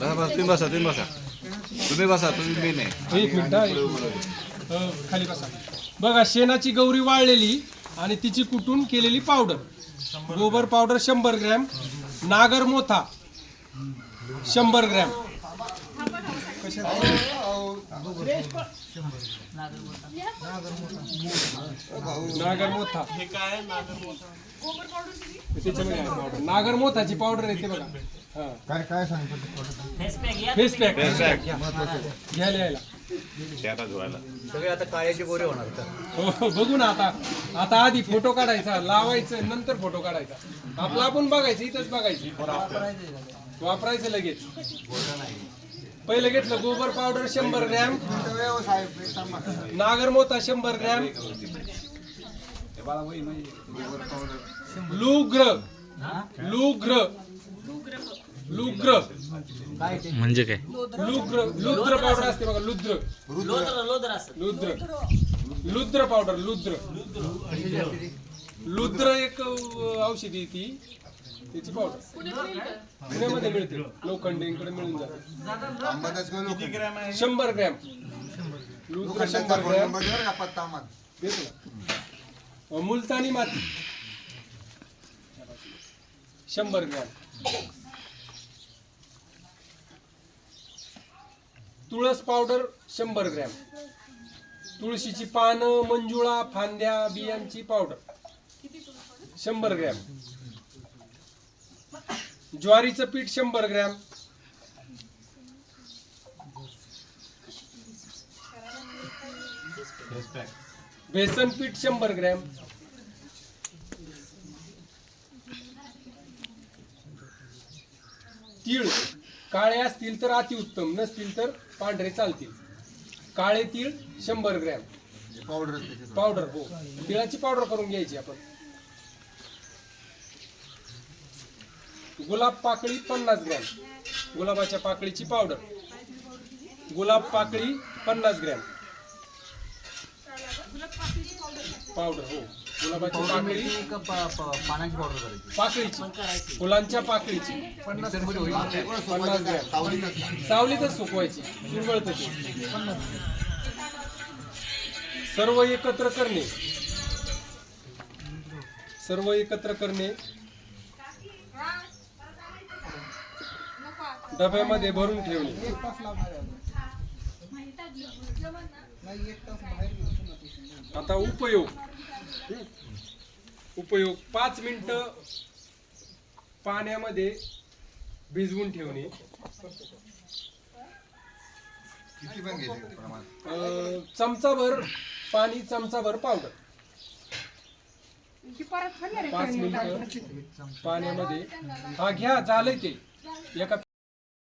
बसा बसा तुम्ही बसा तुम्ही बसा तुम्ही बसा तुम्ही मी नाही एक मिनिट हा, एक मिनिट. अ, खाली बसा. बघा शेणाची गौरी वाळलेली आणि तिची कुटून केलेली पावडर. गोबर पावडर शंभर ग्रॅम नागर मोथा शंभर ग्रॅम. नागर मोथा. नागर मोथाची पावडर येते बघा. हा. काय काय सांगतो फेस पॅक घ्यायला यायला सगळे आता काळ्याचे गोरे होणार तर हो हो, बघू ना आता. आता आधी फोटो काढायचा लावायचं नंतर फोटो काढायचा. आपला आपण बघायचं इथंच बघायचं. वापरायचं लगेच. पहिलं घेतलं गोबर पावडर शंभर ग्रॅम. नागरमोथा शंभर ग्रॅम. लुग्र. लुग्र. लुग्र. म्हणजे काय? लुग्र. लुद्र पावडर असते बघा लुद्र. लुद्र. लुद्र पावडर लुद्र. लुद्र एक औषधी ती. त्याची पावडर. पुण्यामध्ये मिळते. लोखंडेकडे मिळून जाते. शंभर ग्रॅम. लुद्र शंभर ग्रॅम. देतो ना. अं, मुलतानी माती. शंभर ग्रॅम. तुळस पावडर शंभर ग्रॅम. तुळशीची पानं मंजुळा फांद्या बियांची पावडर. शंभर ग्रॅम. ज्वारीचं पीठ शंभर ग्रॅम. बेसन पीठ शंभर ग्रॅम. तीळ. काळे असतील तर अतिउत्तम नसतील तर पांढरे चालतील. काळे तीळ शंभर ग्रॅम. पावडर पावडर हो. तिळाची पावडर करून घ्यायची आपण. गुलाब पाकळी पन्नास ग्रॅम. गुलाबाच्या पाकळीची पावडर. गुलाब पाकळी पन्नास ग्रॅम. पावडर हो. गुलाबाची पाकळी पानाची पावडर करायची? पाकळीची. फुलांच्या पाकळीची. मिक्सरमध्ये होईल. पन्नास ग्रॅम. सावलीतच सुकवायची. चुरगळत ते. सर्व एकत्र करणे. सर्व एकत्र करणे. डब्यामध्ये भरून ठेवणे आता उपयोग. उपयोग. पाच मिनिट पाण्यामध्ये भिजवून ठेवणे. चमचाभर पाणी चमचाभर पावडर. पाच मिनिट पाण्यामध्ये. हा घ्या झालंय ते. एका